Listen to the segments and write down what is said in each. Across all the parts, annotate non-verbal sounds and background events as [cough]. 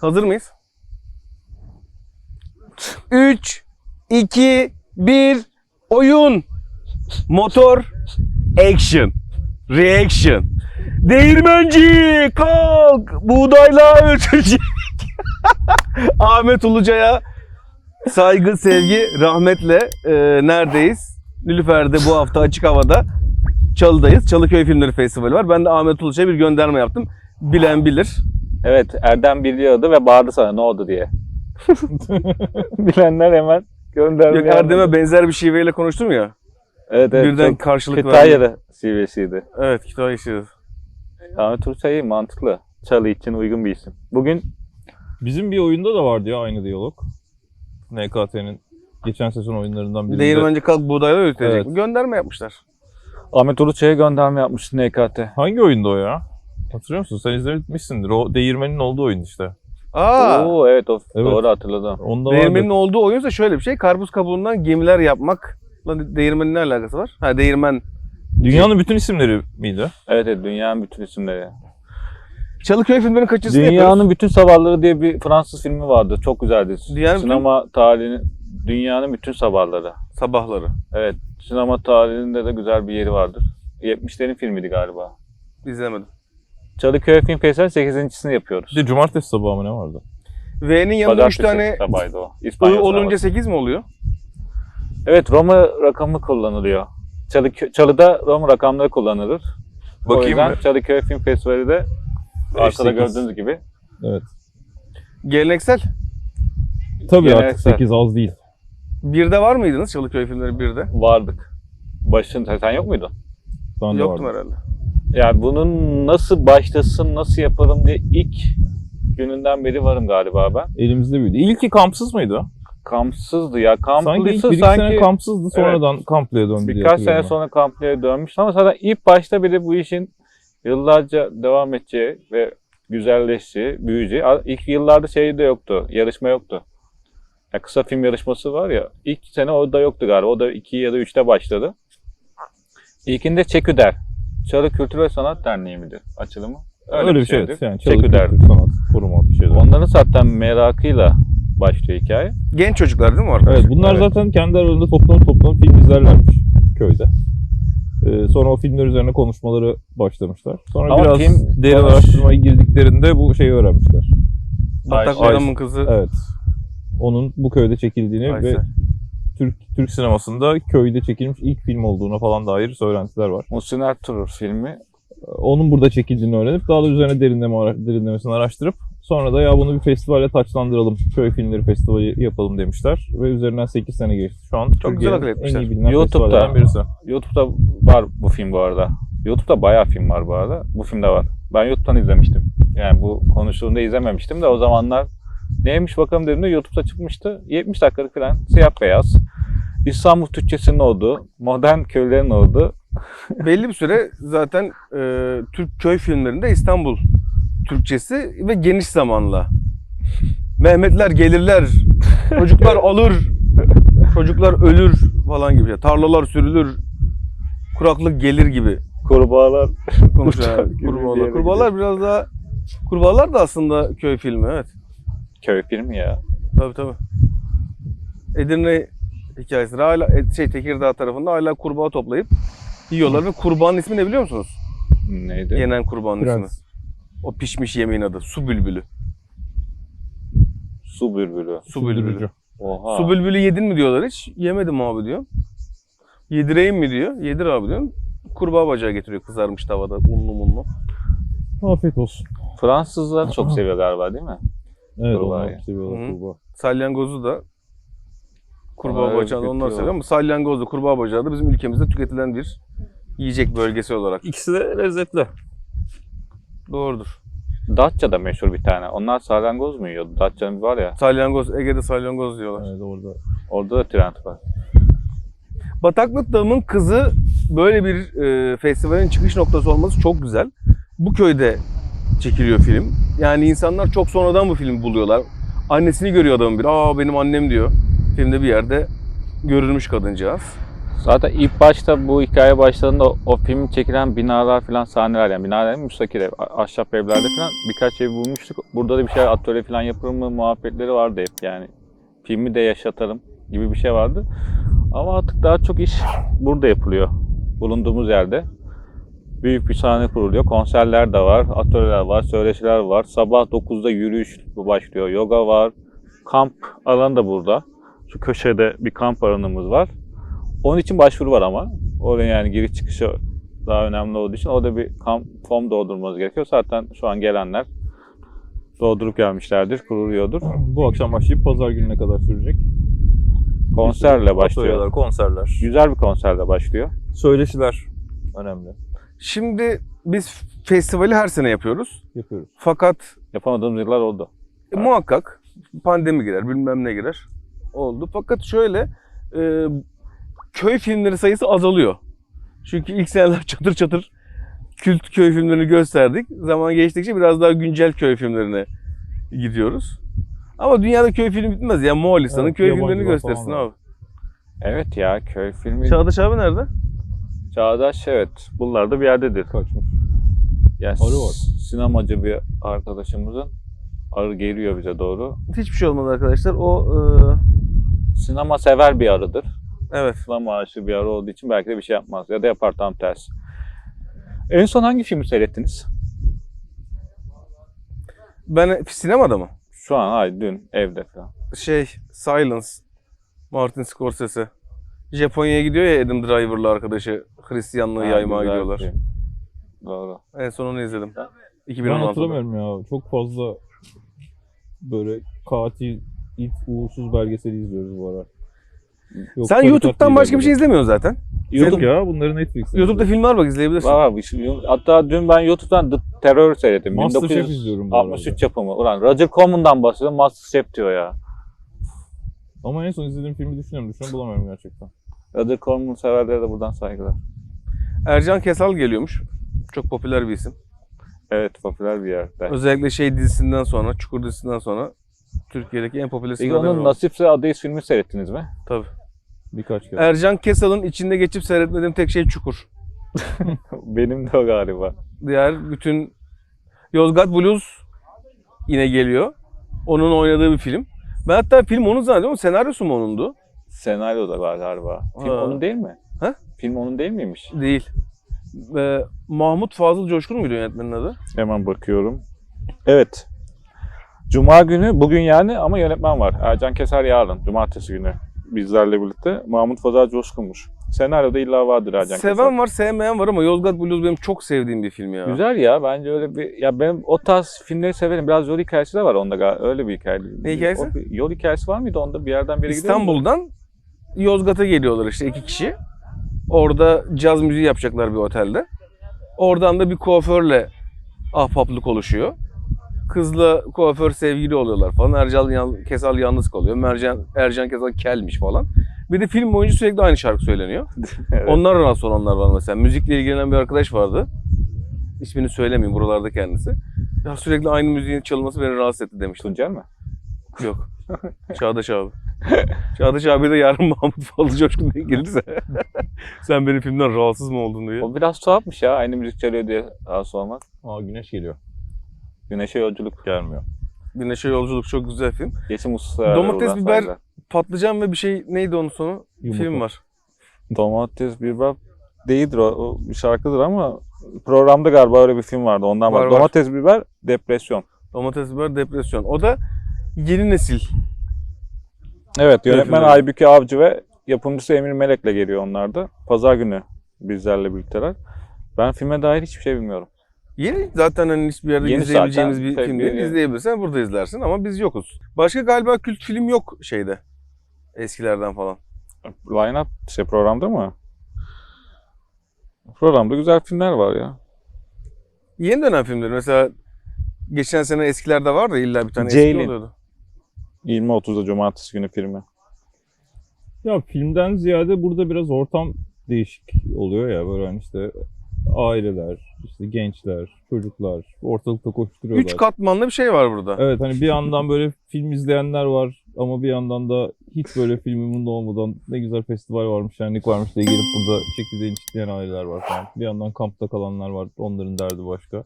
Hazır mıyız? 3, 2, 1, oyun. Motor, action, reaction. Değirmenci, kalk, buğdayla ölçecek. [laughs] Ahmet Uluca'ya saygı, sevgi, rahmetle e, neredeyiz? Nilüfer'de bu hafta açık havada Çalı'dayız. Çalıköy Filmleri Festivali var. Ben de Ahmet Uluca'ya bir gönderme yaptım. Bilen bilir. Evet Erdem biliyordu ve bağırdı sana ne oldu diye. [laughs] Bilenler hemen gönderdi. Yok, Erdem'e benzer bir şiveyle konuştum ya. evet, evet, birden çok karşılık verdi. Kütahya'da CV'siydi. Evet, Kütahya işi. Ahmet Ursa iyi mantıklı. Çalı için uygun bir isim. Bugün Bizim bir oyunda da vardı ya aynı diyalog. NKT'nin geçen sezon oyunlarından birinde. Değirmenci kalk buğdayla öğütecek. Evet. Gönderme yapmışlar. Ahmet Uluçay'a gönderme yapmıştı NKT. Hangi oyunda o ya? Hatırlıyor musun? Sen izlemişsindir. O değirmenin olduğu oyun işte. Aa, Oo evet, o, Evet. doğru hatırladım. Onda vardı. değirmenin olduğu oyunsa şöyle bir şey. Karpuz kabuğundan gemiler yapmak. Lan değirmenin ne alakası var? Ha değirmen. Dünyanın bütün isimleri miydi? Evet evet dünyanın bütün isimleri. Çalıköy filmlerinin kaçıncısını yapıyoruz? Dünyanın bütün sabahları diye bir Fransız filmi vardı. Çok güzeldi. Dünyanın bütün- Sinema tarihinin Dünyanın bütün sabahları. Sabahları. Evet. Sinema tarihinde de güzel bir yeri vardır. 70'lerin filmiydi galiba. İzlemedim. Çalıköy Film Festivali 8.sini yapıyoruz. Bir de cumartesi sabahı mı ne vardı? V'nin yanında 3 Pazartesi tane sabahıydı o. I olunca olunca... 8 mi oluyor? Evet Roma rakamı kullanılıyor. Çalıkö- Çalı'da Roma rakamları kullanılır. o Bakayım yüzden mı? Çalıköy Film Festivali de arkada 8. gördüğünüz gibi. Evet. Geleneksel. Tabii artık Geleneksel. 8 az değil. Birde var mıydınız Çalıköy filmleri birde? Vardık. Başında sen yok muydun? Ben de Yoktum vardı. herhalde. Yani bunun nasıl başlasın, nasıl yaparım diye ilk gününden beri varım galiba ben. Elimizde büyüdü. İlki kampsız mıydı? Kampsızdı ya. Sanki ilk Kamplıysa bir iki sanki, sene kampsızdı sonradan kamplıya döndü diye birkaç sene hatırlıyorum sonra kamplıya dönmüş. Ama zaten ilk başta biri bu işin yıllarca devam edeceği ve güzelleşeceği, büyüyeceği. İlk yıllarda şey de yoktu, yarışma yoktu. Ya kısa film yarışması var ya, ilk sene o da yoktu galiba. O da 2 ya da 3'te başladı. İlkinde Çeküder. Çalı Kültür ve Sanat Derneği miydi açılımı? ben. Öyle, bir şey. şeydi. evet. Yani Çeküder. Kültür Sanat Koruma bir şeyler. Onların zaten merakıyla başlıyor hikaye. Genç çocuklar değil mi arkadaşlar? Evet bunlar Evet. zaten kendi aralarında toplanıp toplanıp film izlerlermiş köyde. Ee, sonra o filmler üzerine konuşmaları başlamışlar. Sonra Ama biraz derin konuş- araştırmaya girdiklerinde bu şeyi öğrenmişler. Batak adamın kızı. Evet. Onun bu köyde çekildiğini Aysel. ve Türk Türk sinemasında köyde çekilmiş ilk film olduğuna falan dair söylentiler var. Muhsin Ertuğrul filmi. Onun burada çekildiğini öğrenip daha da üzerine derinleme, derinlemesini araştırıp sonra da ya bunu bir festivale taçlandıralım. Köy Filmleri Festivali yapalım demişler. Ve üzerinden 8 sene geçti. Şu an güzel Türkiye'nin akıl en etmişler. iyi bilinen YouTube'da. birisi. YouTube'da var bu film bu arada. YouTube'da bayağı film var bu arada. Bu film de var. Ben YouTube'dan izlemiştim. Yani bu konuştuğunda izlememiştim de o zamanlar neymiş bakalım dediğimde YouTube'da çıkmıştı. 70 dakikalık falan siyah beyaz. İstanbul Türkçesinin olduğu, modern köylerin olduğu. Belli bir süre zaten e, Türk köy filmlerinde İstanbul Türkçesi ve geniş zamanla. Mehmetler gelirler, çocuklar alır, çocuklar ölür falan gibi. Tarlalar sürülür, kuraklık gelir gibi Kurbağalar. konuşuyor. Kurbağalar. Kurbağalar biraz daha Kurbağalar da aslında köy filmi evet. Köy filmi ya. Tabii tabii. Edirne hikayesi. Hala e, şey Tekirdağ tarafında hala kurbağa toplayıp yiyorlar ve kurbağanın ismi ne biliyor musunuz? Neydi? Yenen kurbağanın ismi. Prens. O pişmiş yemeğin adı. Su bülbülü. Su bülbülü. Su bülbülü. Oha. Su bülbülü yedin mi diyorlar hiç. Yemedim abi diyor. Yedireyim mi diyor. Yedir abi diyor. Kurbağa bacağı getiriyor kızarmış tavada unlu munlu. Afiyet olsun. Fransızlar çok seviyor galiba değil mi? Evet Hı. kurbağa. Salyangozu da kurbağa Onlar bacağı da onlar tüketiyor. seviyor ama salyangoz da kurbağa bacağı da bizim ülkemizde tüketilen bir yiyecek bölgesi olarak. İkisi de lezzetli. Doğrudur. Datça'da meşhur bir tane. Onlar salyangoz mu yiyordu? Datça'nın var ya. Salyangoz, Ege'de salyangoz diyorlar. Evet orada. Orada da trend var. Bataklık Dağı'nın kızı böyle bir e, festivalin çıkış noktası olması çok güzel. Bu köyde çekiliyor film. Yani insanlar çok sonradan bu filmi buluyorlar. Annesini görüyor adamın bir. Aa benim annem diyor. Filmde bir yerde görülmüş kadıncağız. Zaten ilk başta bu hikaye başladığında o, filmin çekilen binalar falan sahneler yani binalar değil, müstakil ev, ahşap evlerde falan birkaç ev bulmuştuk. Burada da bir şey atölye falan yapılır mı muhabbetleri vardı hep yani. Filmi de yaşatalım gibi bir şey vardı. Ama artık daha çok iş burada yapılıyor. Bulunduğumuz yerde. Büyük bir sahne kuruluyor. Konserler de var, atölyeler var, söyleşiler var. Sabah 9'da yürüyüş başlıyor. Yoga var. Kamp alanı da burada. Şu köşede bir kamp alanımız var. Onun için başvuru var ama. Oraya yani giriş çıkışı daha önemli olduğu için orada bir kamp form doldurmanız gerekiyor. Zaten şu an gelenler doldurup gelmişlerdir, kuruluyordur. Bu akşam başlayıp pazar gününe kadar sürecek. Konserle başlıyor. Atölyeler, konserler, Güzel bir konserle başlıyor. söyleşiler önemli. Şimdi biz festivali her sene yapıyoruz. Yapıyoruz. Fakat Yapamadığımız yıllar oldu. E, muhakkak pandemi girer, bilmem ne girer. Oldu. Fakat şöyle e, köy filmleri sayısı azalıyor. Çünkü ilk seneler [laughs] çatır çatır kült köy filmlerini gösterdik. Zaman geçtikçe biraz daha güncel köy filmlerine gidiyoruz. Ama dünyada köy filmi bitmez ya. Moğolistan'ın Evet, köy filmlerini göstersin abi. Evet ya köy filmi. Çağdaş abi nerede? Çağdaş evet. Buralarda bir yerdedir. Kaçmış. Yani Arı var. sinemacı bir arkadaşımızın arı geliyor bize doğru. Hiçbir şey olmadı arkadaşlar. O e, Sinema sever bir arıdır. evet. Sinema aşığı bir arı olduğu için belki de bir şey yapmaz. Ya da yapar tam tersi. En son hangi filmi seyrettiniz? Ben sinemada mı? Şu an ay dün evde falan. Şey Silence. Martin Scorsese. Japonya'ya gidiyor ya Adam Driver'la arkadaşı Hristiyanlığı Ha, yaymaya güzel gidiyorlar. film. Doğru. En son onu izledim. Ben 2016'da. hatırlamıyorum ya. Çok fazla böyle katil, it, uğursuz belgeseli izliyoruz bu ara. Yok, Sen tarikat YouTube'dan başka bir şey liderleri. izlemiyorsun zaten. Yok ya bunları Netflix'te. YouTube'da filmler bak izleyebilirsin. Var var. bir şey- Hatta dün ben YouTube'dan The Terror seyrettim. Masterchef izliyorum bu arada. 1963 yapımı. Ulan Roger Corman'dan bahsediyorum. Masterchef diyor ya. Ama en son izlediğim filmi düşünüyorum. Düşünüyorum bulamıyorum gerçekten. Roger Corman severlere de buradan saygılar. Ercan Kesal geliyormuş. Çok popüler bir isim. Evet popüler bir yerde. Özellikle şey dizisinden sonra, Çukur dizisinden sonra Türkiye'deki en popüler Peki onun. Nasipse Adayız filmi seyrettiniz mi? Tabii. Birkaç kere. Ercan Kesal'ın içinde geçip seyretmediğim tek şey Çukur. [laughs] Benim de o galiba. Diğer bütün Yozgat Blues yine geliyor. Onun oynadığı bir film. Ben hatta film onun zannediyorum. Senaryosu mu onundu? Senaryo da var galiba. Film Ha. onun değil mi? Ha? Film onun değil miymiş? Değil. Ve Mahmut Fazıl Coşkun muydu yönetmenin adı? Hemen bakıyorum. Evet. Cuma günü bugün yani ama yönetmen var. Ercan Keser yarın. Cumartesi günü bizlerle birlikte. Mahmut Fazal Coşkun'muş. Senaryoda illa vardır Ercan Keser. Seven var, sevmeyen var ama Yozgat Blues benim çok sevdiğim bir film ya. Güzel ya bence öyle bir ya ben o tarz filmleri severim. Biraz yol hikayesi de var onda galiba. Öyle bir hikaye. Ne hikayesi? O bir- yol hikayesi var mıydı onda bir yerden biri gidiyor mu? İstanbul'dan Yozgat'a geliyorlar işte iki kişi. Orada caz müziği yapacaklar bir otelde. Oradan da bir kuaförle ahbaplık oluşuyor. Kızla kuaför sevgili oluyorlar falan. Ercan yan- Kesal yalnız kalıyor. Mercan, Ercan Kesal kelmiş falan. Bir de film boyunca sürekli aynı şarkı söyleniyor. [laughs] Evet. Onlar rahatsız olanlar var mesela. Müzikle ilgilenen bir arkadaş vardı. İsmini söylemeyeyim buralarda kendisi. Ya sürekli aynı müziğin çalınması beni rahatsız etti demişti. Tuncer mi? Yok. [laughs] Çağdaş abi. Çağdaş abi de yarın [laughs] Mahmut Fazıl Coşkun diye gelirse [laughs] sen benim filmden rahatsız mı oldun diye. O biraz tuhafmış ya. Aynı müzik çalıyor diye rahatsız olmak. Aa güneş geliyor. Güneşe yolculuk. Gelmiyor. Güneşe Yolculuk çok güzel film. Geçim Usta. Domates, biber, Patlıcan ve bir şey neydi onun sonu? Yumurta. Film var. Domates, biber değildir o. o bir şarkıdır ama programda galiba öyle bir film vardı. Ondan var. var. Domates, biber, depresyon. Domates, biber, depresyon. O da yeni nesil. Evet, yönetmen. Aybüke Avcı ve yapımcısı Emir Melek'le geliyor onlar da. Pazar günü bizlerle birlikteler. Ben filme dair hiçbir şey bilmiyorum. Yeni zaten hani hiçbir yerde Yeni izleyebileceğimiz zaten, bir tek film değil. İzleyebilirsen burada izlersin ama biz yokuz. Başka galiba kült film yok şeyde. Eskilerden falan. Line-up şey programda mı? Programda güzel filmler var ya. Yeni dönem filmleri mesela geçen sene eskilerde vardı illa bir tane eski Ceylin. oluyordu. 20-30'da cumartesi günü filmi. Ya filmden ziyade burada biraz ortam değişik oluyor ya böyle hani işte aileler, işte gençler, çocuklar ortalıkta koşturuyorlar. Üç katmanlı bir şey var burada. Evet hani bir yandan böyle film izleyenler var ama bir yandan da hiç böyle film umurunda olmadan ne güzel festival varmış, şenlik varmış diye gelip burada çekirdeğini çitleyen aileler var falan. Bir yandan kampta kalanlar var. Onların derdi başka.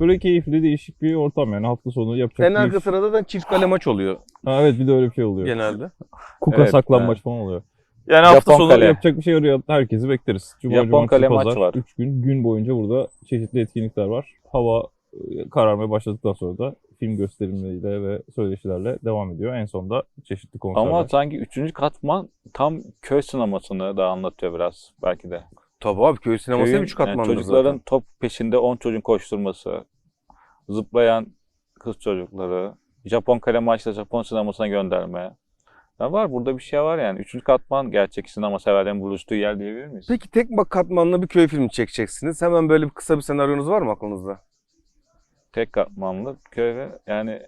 Böyle keyifli, değişik bir ortam yani. Hafta sonu yapacak En bir arka iş. sırada da çift kale maç oluyor Ha, evet bir de öyle bir şey oluyor. genelde. Kuka Evet, saklanmaç falan oluyor. Yani hafta Japon sonu kale. yapacak bir şey arıyor. Herkesi bekleriz. Cuma, Japon cumartesi, kale maç pazar. var. 3 gün, gün boyunca burada çeşitli etkinlikler var. Hava e, kararmaya başladıktan sonra da film gösterimleriyle ve söyleşilerle devam ediyor. En sonunda çeşitli konserler. Ama sanki üçüncü katman tam köy sinemasını da anlatıyor biraz belki de. Tabii abi köy sineması Köyün, üç yani katmandır çocukların zaten. top peşinde 10 çocuğun koşturması, zıplayan kız çocukları, Japon kale maçla Japon sinemasına gönderme. Ya var burada bir şey var yani. Üçüncü katman gerçek sinema severlerin buluştuğu yer diyebilir miyiz? Peki tek bak katmanlı bir köy filmi çekeceksiniz. Hemen böyle bir kısa bir senaryonuz var mı aklınızda? Tek katmanlı köy ve yani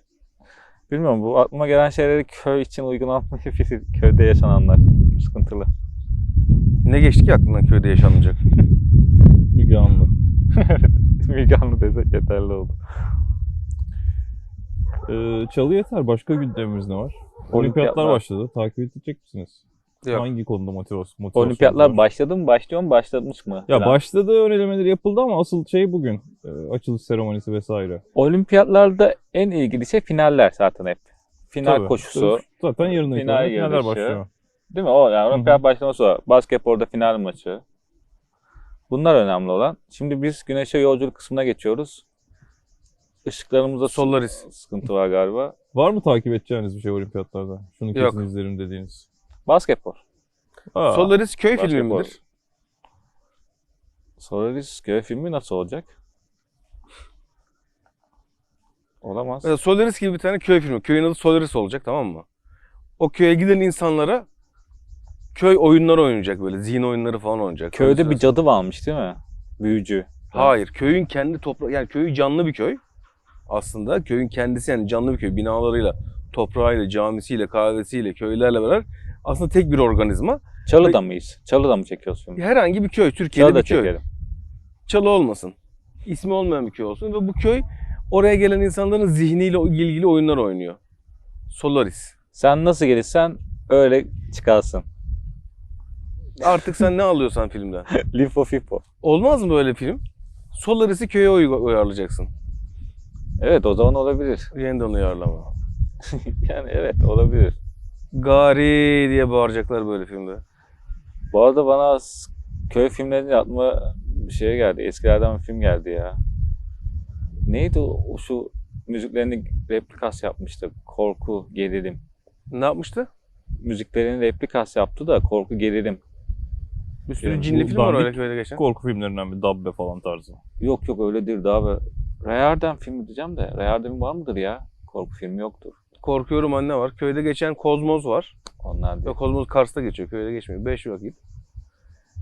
bilmiyorum bu aklıma gelen şeyleri köy için uygun almayabilir. [laughs] Köyde yaşananlar sıkıntılı. Ne geçti ki aklından köyde yaşanmayacak? [laughs] Müge Anlı. [laughs] Müge Anlı desek yeterli oldu. Ee, çalı yeter. Başka gündemimiz ne var? Olimpiyatlar Olimpiyatlar. başladı. Takip edecek misiniz? Yok. Hangi konuda motivasyon? motivasyonunuz Olimpiyatlar var? başladı mı? Başlıyor mu? Başlamış mı? Ya Falan. başladı ön elemeleri yapıldı ama asıl şey bugün. Ee, açılış seremonisi vesaire. Olimpiyatlarda en ilgili şey finaller zaten hep. Final Tabii. koşusu. Zaten yarın Final itibaren finaller başlıyor. Değil mi? O yani olimpiyat başlaması o. Basketbolda final maçı. Bunlar önemli olan. Şimdi biz güneşe yolculuk kısmına geçiyoruz. Işıklarımızda Solaris. sıkıntı var galiba. Var mı takip edeceğiniz bir şey olimpiyatlarda? Şunu kesin Yok. izlerim dediğiniz. Basketbol. Aa, Solaris köy filmi Basketbol. midir? Solaris göğe filmi nasıl olacak? Olamaz. Mesela Solaris gibi bir tane köy filmi. Köyün adı Solaris olacak tamam mı? O köye giden insanlara köy oyunları oynayacak böyle. Zihin oyunları falan oynayacak. Köyde bir cadı varmış değil mi? Büyücü. Hayır. Köyün kendi toprağı yani köyü canlı bir köy. Aslında köyün kendisi yani canlı bir köy. Binalarıyla, toprağıyla, camisiyle, kahvesiyle, köylerle beraber aslında tek bir organizma. Çalı'da mıyız? Çalı'da mı çekiyoruz filmi? Herhangi bir köy. Türkiye'de Çalı'da bir köy. çekelim. Çalı olmasın. İsmi olmayan bir köy olsun ve bu köy oraya gelen insanların zihniyle ilgili oyunlar oynuyor. Solaris. Sen nasıl gelirsen öyle çıkarsın. Artık sen ne alıyorsan filmden. [laughs] Lifo Fifo. Olmaz mı böyle film? Solaris'i köye uy- uyarlayacaksın. Evet o zaman olabilir. Yeniden uyarlama. [laughs] yani evet olabilir. Gari diye bağıracaklar böyle filmde. Bu arada bana köy filmlerinin aklıma bir şey geldi. Eskilerden bir film geldi ya. Neydi o, o şu müziklerini replikas yapmıştı. Korku, gerilim. Ne yapmıştı? Müziklerini replikas yaptı da korku, gerilim. Bir sürü Yani cinli film var öyle köyde geçen. korku filmlerinden bir dabbe falan tarzı. Yok yok öyle değil daha be. Rayarden filmi diyeceğim de. Rayarden var mıdır ya? Korku filmi yoktur. Korkuyorum anne var. Köyde geçen Kozmoz var. Onlar değil. Yok Kozmoz Kars'ta geçiyor. Köyde geçmiyor. Beş vakit.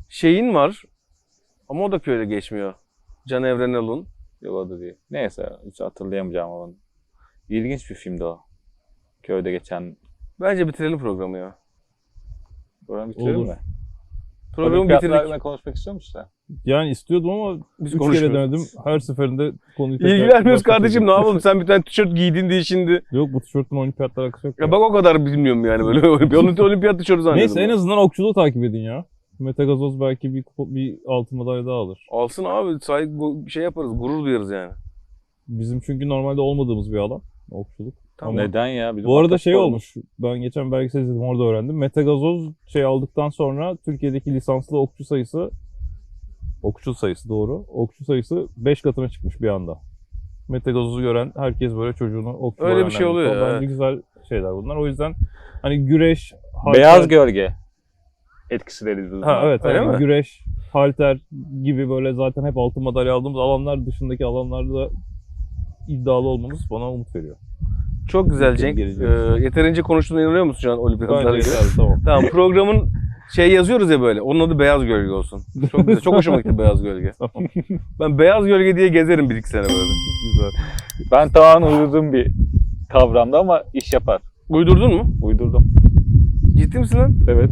Şeyin var. Ama o da köyde geçmiyor. Can Evrenal'ın. Yok o da değil. Neyse hiç hatırlayamayacağım onu. İlginç bir filmdi o. Köyde geçen. Bence bitirelim programı ya. Programı bitirelim Olur. mi? Programı Olimpiyatlar bitirdik. konuşmak istiyor musun sen? Yani istiyordum ama Biz üç kere konuşmuyoruz. denedim. Her seferinde konuyu tekrar- İlgilenmiyoruz kardeşim ne yapalım sen bir tane tişört giydin diye şimdi. Yok bu tişörtün olimpiyatla alakası yok. Ya ya. bak o kadar bilmiyorum yani böyle [laughs] olimpiyat, olimpiyat tişörtü zannediyorum. Neyse en azından okçuluğu takip edin ya. Mete Gazoz belki bir, kupa- bir altın madalya daha alır. Alsın abi say bir şey yaparız gurur duyarız yani. Bizim çünkü normalde olmadığımız bir alan. Okçuluk. Tamam. Neden ya? Bizim Bu arada şey mu? olmuş. Ben geçen belgesel izledim orada öğrendim. Mete Gazoz şey aldıktan sonra Türkiye'deki lisanslı okçu sayısı okçu sayısı doğru. Okçu sayısı 5 katına çıkmış bir anda. Mete Gazoz'u gören herkes böyle çocuğunu okçu Öyle bir şey oluyor O ya, Bence güzel şeyler bunlar. O yüzden hani güreş, halter- Beyaz gölge etkisi deriz biz Ha evet Öyle hani mi? güreş, halter gibi böyle zaten hep altın madalya aldığımız alanlar dışındaki alanlarda iddialı olmamız bana umut veriyor. Çok güzel Cenk. Ee, yeterince konuştuğuna inanıyor musun şu an ilgili? yeterli tamam. Tamam programın şey yazıyoruz ya böyle. Onun adı Beyaz Gölge olsun. Çok güzel. Çok hoşuma gitti Beyaz Gölge. [laughs] Tamam. Ben Beyaz Gölge diye gezerim bir iki sene böyle. Güzel. Ben tamamen uydurduğum bir kavramdı ama iş yapar. Uydurdun mu? Uydurdum. Ciddi misin lan? Evet.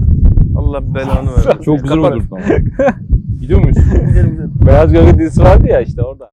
Allah belanı versin. Çok güzel Kapat. olurdu ama. [laughs] Gidiyor muyuz? Beyaz gölge dizisi vardı ya işte orada.